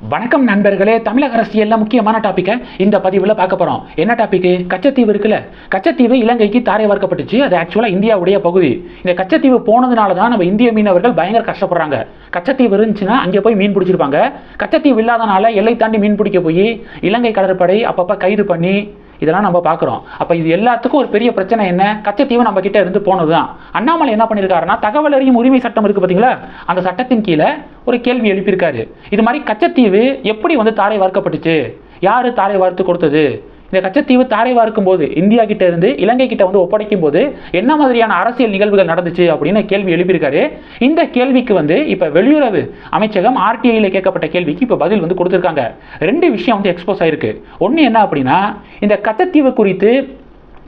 வணக்கம் நண்பர்களே தமிழக அரசியலில் முக்கியமான டாப்பிக்கை இந்த பதிவில் பார்க்க போகிறோம் என்ன டாப்பிக்கு கச்சத்தீவு இருக்குல்ல? கச்சத்தீவு இலங்கைக்கு தாரை வார்க்கப்பட்டுச்சு. அது ஆக்சுவலாக இந்தியாவுடைய பகுதி. இந்த கச்சத்தீவு போனதுனால தான் நம்ம இந்திய மீனவர்கள் பயங்கர கஷ்டப்படுறாங்க. கச்சத்தீவு இருந்துச்சுன்னா அங்கே போய் மீன் பிடிச்சிருப்பாங்க. கச்சத்தீவு இல்லாதனால எல்லை தாண்டி மீன் பிடிக்க போய் இலங்கை கடற்படை அப்பப்போ கைது பண்ணி இதெல்லாம் நம்ம பார்க்குறோம். அப்போ இது எல்லாத்துக்கும் ஒரு பெரிய பிரச்சனை என்ன? கச்சத்தீவு நம்ம கிட்ட இருந்து போனது தான் அண்ணாமலை என்ன பண்ணியிருக்காருன்னா தகவல் அறியும் உரிமை சட்டம் இருக்குது பார்த்தீங்களா அந்த சட்டத்தின் கீழே ஒரு கேள்வி எழுப்பியிருக்காரு. இது மாதிரி கச்சத்தீவு எப்படி வந்து தாரை வார்க்கப்பட்டுச்சு? யார் தாரை வார்த்து கொடுத்தது? இந்த கச்சத்தீவு தாரை வார்க்கும் போது இந்தியா கிட்ட இருந்து இலங்கை கிட்ட வந்து ஒப்படைக்கும் போது என்ன மாதிரியான அரசியல் நிகழ்வுகள் நடந்துச்சு அப்படின்னு கேள்வி எழுப்பியிருக்காரு. இந்த கேள்விக்கு வந்து இப்ப வெளியுறவு அமைச்சகம் ஆர்டிஐல கேட்கப்பட்ட கேள்விக்கு இப்ப பதில் வந்து கொடுத்துருக்காங்க. ரெண்டு விஷயம் வந்து எக்ஸ்போஸ் ஆயிருக்கு. ஒன்னு என்ன அப்படின்னா இந்த கச்சத்தீவு குறித்து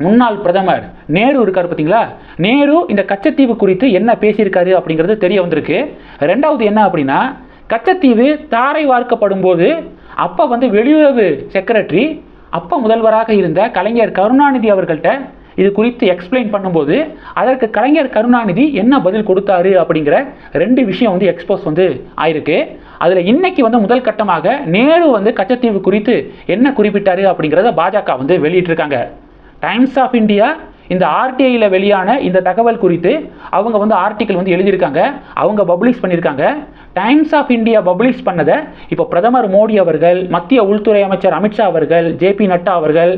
முன்னாள் பிரதமர் நேரு இருக்கார் பார்த்தீங்களா நேரு இந்த கச்சத்தீவு குறித்து என்ன பேசியிருக்காரு அப்படிங்கிறது தெரிய வந்திருக்கு. ரெண்டாவது என்ன அப்படின்னா கச்சத்தீவு தாரை வார்க்கப்படும் போது அப்போ வந்து வெளியுறவு செக்ரட்டரி அப்போ முதல்வராக இருந்த கலைஞர் கருணாநிதி அவர்கள்ட்ட இது குறித்து எக்ஸ்பிளைன் பண்ணும்போது அதற்கு கலைஞர் கருணாநிதி என்ன பதில் கொடுத்தாரு அப்படிங்கிற ரெண்டு விஷயம் வந்து எக்ஸ்போஸ் வந்து ஆயிருக்கு. அதில் இன்னைக்கு வந்து முதல் கட்டமாக நேரு வந்து கச்சத்தீவு குறித்து என்ன குறிப்பிட்டாரு அப்படிங்கிறத பாஜக வந்து வெளியிட்டிருக்காங்க. டைம்ஸ் ஆஃப் இந்தியா இந்த ஆர்டிஐயில் வெளியான இந்த தகவல் குறித்து அவங்க வந்து ஆர்டிக்கல் வந்து எழுதியிருக்காங்க. அவங்க பப்ளிஷ் பண்ணியிருக்காங்க. டைம்ஸ் ஆஃப் இந்தியா பப்ளிஷ் பண்ணதை இப்போ பிரதமர் மோடி அவர்கள் மத்திய உள்துறை அமைச்சர் அமித்ஷா அவர்கள் ஜேபி நட்டா அவர்கள்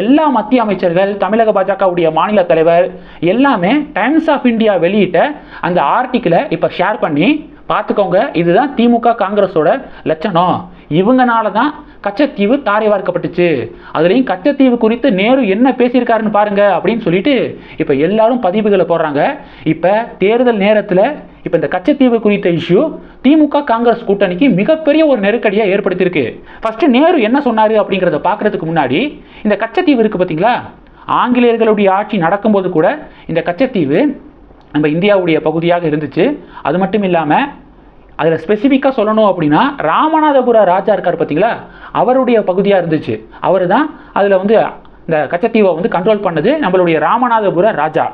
எல்லா மத்திய அமைச்சர்கள் தமிழக பாஜகவுடைய மாநில தலைவர் எல்லாமே டைம்ஸ் ஆஃப் இந்தியா வெளியிட்ட அந்த ஆர்டிக்கிளை இப்போ ஷேர் பண்ணி பார்த்துக்கோங்க இதுதான் திமுக காங்கிரஸோட லட்சணம். இவங்கனால தான் கச்சத்தீவு தாரை வார்க்கப்பட்டுச்சு அதுலேயும் கச்சத்தீவு குறித்து நேரு என்ன பேசியிருக்காருன்னு பாருங்க அப்படின்னு சொல்லிட்டு இப்போ எல்லாரும் பதிவுகளை போடுறாங்க. இப்போ தேர்தல் நேரத்தில் இப்போ இந்த கச்சத்தீவு குறித்த இஷ்யூ திமுக காங்கிரஸ் கூட்டணிக்கு மிகப்பெரிய ஒரு நெருக்கடியை ஏற்படுத்தியிருக்கு. ஃபஸ்ட்டு நேரு என்ன சொன்னார் அப்படிங்கிறத பார்க்கறதுக்கு முன்னாடி இந்த கச்சத்தீவு இருக்குது பார்த்தீங்களா ஆங்கிலேயர்களுடைய ஆட்சி நடக்கும்போது கூட இந்த கச்சத்தீவு நம்ம இந்தியாவுடைய பகுதியாக இருந்துச்சு. அது மட்டும் இல்லாமல் அதில் ஸ்பெசிஃபிக்காக சொல்லணும் அப்படின்னா ராமநாதபுர ராஜா இருக்கார் பார்த்தீங்களா அவருடைய பகுதியாக இருந்துச்சு. அவர் தான் அதில் வந்து இந்த கச்சத்தீவை வந்து கண்ட்ரோல் பண்ணது நம்மளுடைய ராமநாதபுர ராஜா.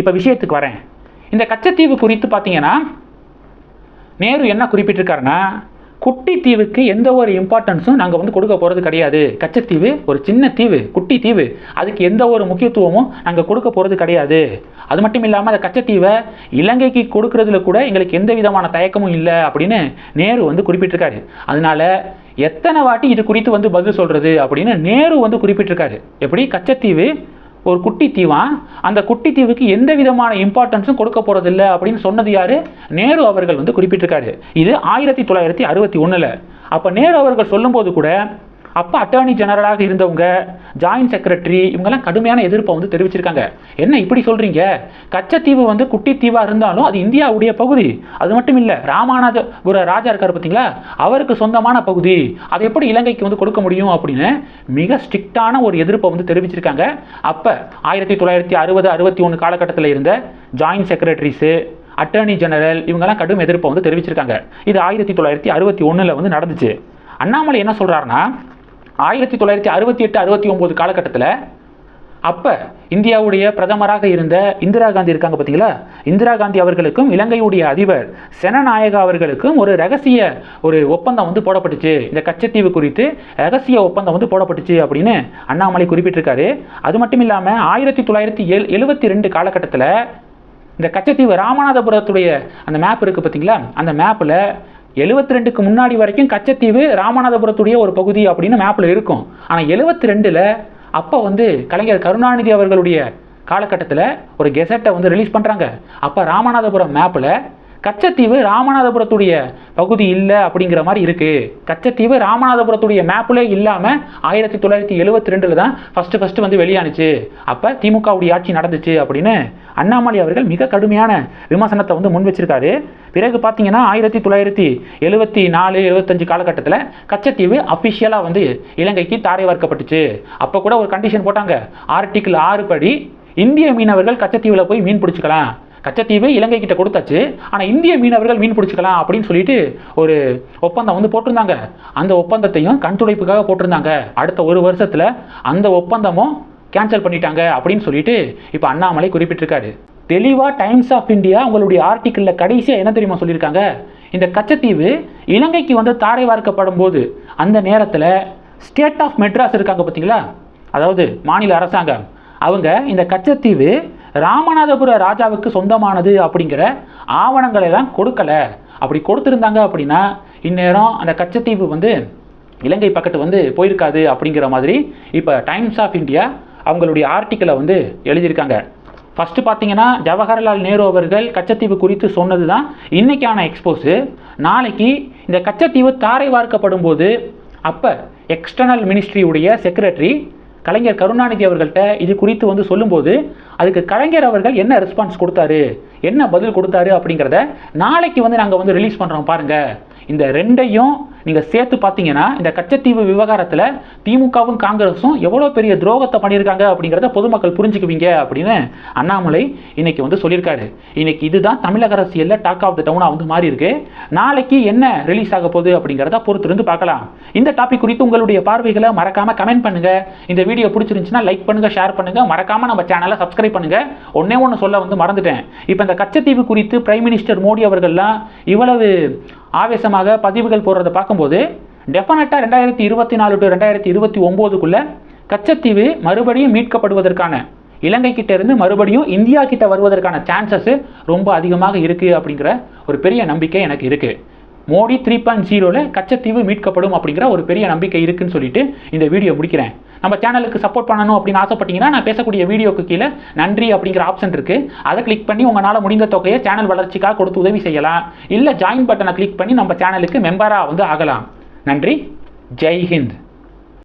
இப்போ விஷயத்துக்கு வரேன். இந்த கச்சத்தீவு குறித்து பார்த்தீங்கன்னா நேரு என்ன குறிப்பிட்டிருக்காருன்னா குட்டி தீவுக்கு எந்த ஒரு இம்பார்ட்டன்ஸும் நாங்கள் வந்து கொடுக்க போகிறது கிடையாது. கச்சத்தீவு ஒரு சின்ன தீவு குட்டி தீவு. அதுக்கு எந்த ஒரு முக்கியத்துவமும் நாங்கள் கொடுக்க போகிறது கிடையாது. அது மட்டும் இல்லாமல் அந்த கச்சத்தீவை இலங்கைக்கு கொடுக்கறதுல கூட எங்களுக்கு எந்த விதமான தயக்கமும் இல்லை அப்படின்னு நேரு வந்து குறிப்பிட்டிருக்காரு. அதனால எத்தனை வாட்டி இது குறித்து வந்து பதில் சொல்கிறது அப்படின்னு நேரு வந்து குறிப்பிட்டிருக்காரு. எப்படி? கச்சத்தீவு ஒரு குட்டி தீவான் அந்த குட்டி தீவுக்கு எந்த விதமான இம்பார்ட்டன்ஸும் கொடுக்க போறதில்ல அப்படின்னு சொன்னது யாரு? நேரு அவர்கள் வந்து குறிப்பிட்டிருக்காரு. இது ஆயிரத்தி தொள்ளாயிரத்தி அறுபத்தி ஒண்ணுல. அப்ப நேரு அவர்கள் சொல்லும்போது கூட அப்போ அட்டார்னி ஜெனரலாக இருந்தவங்க ஜாயின்ட் செக்ரட்டரி இவங்கெல்லாம் கடுமையான எதிர்ப்பை வந்து தெரிவிச்சிருக்காங்க. என்ன இப்படி சொல்கிறீங்க கச்சத்தீவு வந்து குட்டி தீவாக இருந்தாலும் அது இந்தியாவுடைய பகுதி. அது மட்டும் இல்லை ராமநாதபுர ராஜா இருக்கார் பார்த்தீங்களா அவருக்கு சொந்தமான பகுதி. அதை எப்படி இலங்கைக்கு வந்து கொடுக்க முடியும் அப்படின்னு மிக ஸ்ட்ரிக்டான ஒரு எதிர்ப்பை வந்து தெரிவிச்சிருக்காங்க. அப்போ ஆயிரத்தி தொள்ளாயிரத்தி அறுபது அறுபத்தி ஒன்று காலகட்டத்தில் இருந்த ஜாயின்ட் செக்ரட்டரிஸு அட்டர்னி ஜெனரல் இவங்கெல்லாம் கடும் எதிர்ப்பை வந்து தெரிவிச்சிருக்காங்க. இது ஆயிரத்தி தொள்ளாயிரத்தி அறுபத்தி ஒன்றில் வந்து நடந்துச்சு. அண்ணாமலை என்ன சொல்கிறாருன்னா ஆயிரத்தி தொள்ளாயிரத்தி அறுபத்தி எட்டு அறுபத்தி ஒம்பது காலகட்டத்தில் அப்போ இந்தியாவுடைய பிரதமராக இருந்த இந்திரா காந்தி இருக்காங்க பார்த்தீங்களா இந்திரா காந்தி அவர்களுக்கும் இலங்கையுடைய அதிபர் செனநாயகா அவர்களுக்கும் ஒரு ரகசிய ஒரு ஒப்பந்தம் வந்து போடப்பட்டுச்சு. இந்த கச்சத்தீவு குறித்து ரகசிய ஒப்பந்தம் வந்து போடப்பட்டுச்சு அப்படின்னு அண்ணாமலை குறிப்பிட்டிருக்காரு. அது மட்டும் இல்லாமல் ஆயிரத்தி தொள்ளாயிரத்தி எழு எழுபத்தி ரெண்டு காலகட்டத்தில் இந்த கச்சத்தீவு ராமநாதபுரத்துடைய அந்த மேப் இருக்குது பார்த்தீங்களா அந்த மேப்பில் எழுபத்தி ரெண்டுக்கு முன்னாடி வரைக்கும் கச்சத்தீவு ராமநாதபுரத்துடைய ஒரு பகுதி அப்படின்னு மேப்பில் இருக்கும். ஆனால் எழுபத்தி ரெண்டில் அப்போ வந்து கலைஞர் கருணாநிதி அவர்களுடைய காலகட்டத்தில் ஒரு கெசட்டை வந்து ரிலீஸ் பண்ணுறாங்க அப்போ ராமநாதபுரம் மேப்பில் கச்சத்தீவு ராமநாதபுரத்துடைய பகுதி இல்லை அப்படிங்கிற மாதிரி இருக்குது கச்சத்தீவு ராமநாதபுரத்துடைய மேப்பிலே இல்லாமல் ஆயிரத்தி தொள்ளாயிரத்தி எழுபத்தி ரெண்டில் தான் ஃபஸ்ட்டு ஃபஸ்ட்டு வந்து வெளியானுச்சு. அப்போ திமுகவுடைய ஆட்சி நடந்துச்சு அப்படின்னு அண்ணாமலை அவர்கள் மிக கடுமையான விமர்சனத்தை வந்து முன் வச்சிருக்காரு. பிறகு பார்த்தீங்கன்னா ஆயிரத்தி தொள்ளாயிரத்தி எழுபத்தி நாலு எழுபத்தஞ்சு காலகட்டத்தில் கச்சத்தீவு அஃபிஷியலாக வந்து இலங்கைக்கு தாரை வார்க்கப்பட்டுச்சு. அப்போ கூட ஒரு கண்டிஷன் போட்டாங்க. ஆர்டிக்கிள் ஆறு படி இந்திய மீனவர்கள் கச்சத்தீவில் போய் மீன் பிடிச்சிக்கலாம். கச்சத்தீவு இலங்கை கிட்ட கொடுத்தாச்சு. ஆனால் இந்திய மீனவர்கள் மீன் பிடிச்சிக்கலாம் அப்படின்னு சொல்லிட்டு ஒரு ஒப்பந்தம் வந்து போட்டிருந்தாங்க. அந்த ஒப்பந்தத்தையும் கண் துடைப்புக்காக போட்டிருந்தாங்க. அடுத்த ஒரு வருஷத்தில் அந்த ஒப்பந்தமும் கேன்சல் பண்ணிட்டாங்க அப்படின்னு சொல்லிட்டு இப்போ அண்ணாமலை குறிப்பிட்டிருக்காரு. தெளிவாக டைம்ஸ் ஆஃப் இந்தியா உங்களுடைய ஆர்டிக்கிளில் கடைசியாக என்ன தெரியுமா சொல்லியிருக்காங்க? இந்த கச்சத்தீவு இலங்கைக்கு வந்து தாரை வார்க்கப்படும் போது அந்த நேரத்தில் ஸ்டேட் ஆஃப் மெட்ராஸ் இருக்காங்க பார்த்தீங்களா அதாவது மாநில அரசாங்கம். அவங்க இந்த கச்சத்தீவு ராமநாதபுர ராஜாவுக்கு சொந்தமானது அப்படிங்கிற ஆவணங்களை எல்லாம் கொடுக்கல. அப்படி கொடுத்துருந்தாங்க அப்படின்னா இந்நேரம் அந்த கச்சத்தீவு வந்து இலங்கை பக்கத்து வந்து போயிருக்காது அப்படிங்கிற மாதிரி இப்போ டைம்ஸ் ஆஃப் இந்தியா அவங்களுடைய ஆர்டிக்கலை வந்து எழுதியிருக்காங்க. ஃபஸ்ட்டு பார்த்தீங்கன்னா ஜவஹர்லால் நேரு அவர்கள் கச்சத்தீவு குறித்து சொன்னது தான் இன்றைக்கான எக்ஸ்போஸு நாளைக்கு இந்த கச்சத்தீவு தாரை வார்க்கப்படும் போது அப்போ எக்ஸ்டர்னல் மினிஸ்ட்ரியுடைய செக்ரட்டரி கலைஞர் கருணாநிதி அவர்கள்ட்ட இது குறித்து வந்து சொல்லும்போது அதுக்கு கலைஞர் அவர்கள் என்ன ரெஸ்பான்ஸ் கொடுத்தாரு? என்ன பதில் கொடுத்தாரு அப்படிங்கிறத நாளைக்கு வந்து நாங்கள் வந்து ரிலீஸ் பண்ணுறோம் பாருங்கள் இந்த ரெண்டையும் நீங்கள் சேர்த்து பார்த்தீங்கன்னா இந்த கச்சத்தீவு விவகாரத்தில் திமுகவும் காங்கிரஸும் எவ்வளோ பெரிய துரோகத்தை பண்ணியிருக்காங்க அப்படிங்கிறத பொதுமக்கள் புரிஞ்சுக்குவீங்க அப்படின்னு அண்ணாமலை இன்னைக்கு வந்து சொல்லியிருக்காரு. இன்னைக்கு இதுதான் தமிழக அரசியலில் டாக் ஆஃப் த டவுனாக வந்து மாறி இருக்கு நாளைக்கு என்ன ரிலீஸ் ஆக போகுது அப்படிங்கிறத பொறுத்திருந்து பார்க்கலாம். இந்த டாபிக் குறித்து உங்களுடைய பார்வைகளை மறக்காமல் கமெண்ட் பண்ணுங்க. இந்த வீடியோ பிடிச்சிருந்துச்சுன்னா லைக் பண்ணுங்க ஷேர் பண்ணுங்க. மறக்காம நம்ம சேனலை சப்ஸ்கிரைப் பண்ணுங்க. ஒன்னே ஒன்று சொல்ல வந்து மறந்துட்டேன். இப்போ இந்த கச்சத்தீவு குறித்து பிரைம் மினிஸ்டர் மோடி அவர்கள்லாம் இவ்வளவு ஆவேசமாக பதிவுகள் போடுறத பார்க்கும்போது டெஃபினட்டாக ரெண்டாயிரத்தி இருபத்தி நாலு டு ரெண்டாயிரத்தி இருபத்தி ஒம்போதுக்குள்ள கச்சத்தீவு மறுபடியும் மீட்கப்படுவதற்கான இலங்கை கிட்ட இருந்து மறுபடியும் இந்தியா கிட்ட வருவதற்கான சான்சஸ் ரொம்ப அதிகமாக இருக்குது அப்படிங்கிற ஒரு பெரிய நம்பிக்கை எனக்கு இருக்குது மோடி த்ரீ பாயிண்ட் ஜீரோவில் கச்சத்தீவு மீட்கப்படும் அப்படிங்கிற ஒரு பெரிய நம்பிக்கை இருக்குன்னு சொல்லிட்டு இந்த வீடியோ முடிக்கிறேன். நம்ம சேனலுக்கு சப்போர்ட் பண்ணணும் அப்படின்னு ஆசைப்பட்டீங்கன்னா நான் பேசக்கூடிய வீடியோக்கு கீழே நன்றி அப்படிங்கிற ஆப்ஷன் இருக்குது அதை கிளிக் பண்ணி உங்களால் முடிந்த தொகையை சேனல் வளர்ச்சிக்காக கொடுத்து உதவி செய்யலாம். இல்லை ஜாயின் பட்டனை கிளிக் பண்ணி நம்ம சேனலுக்கு மெம்பராக வந்து ஆகலாம். நன்றி. ஜெய் ஹிந்த்.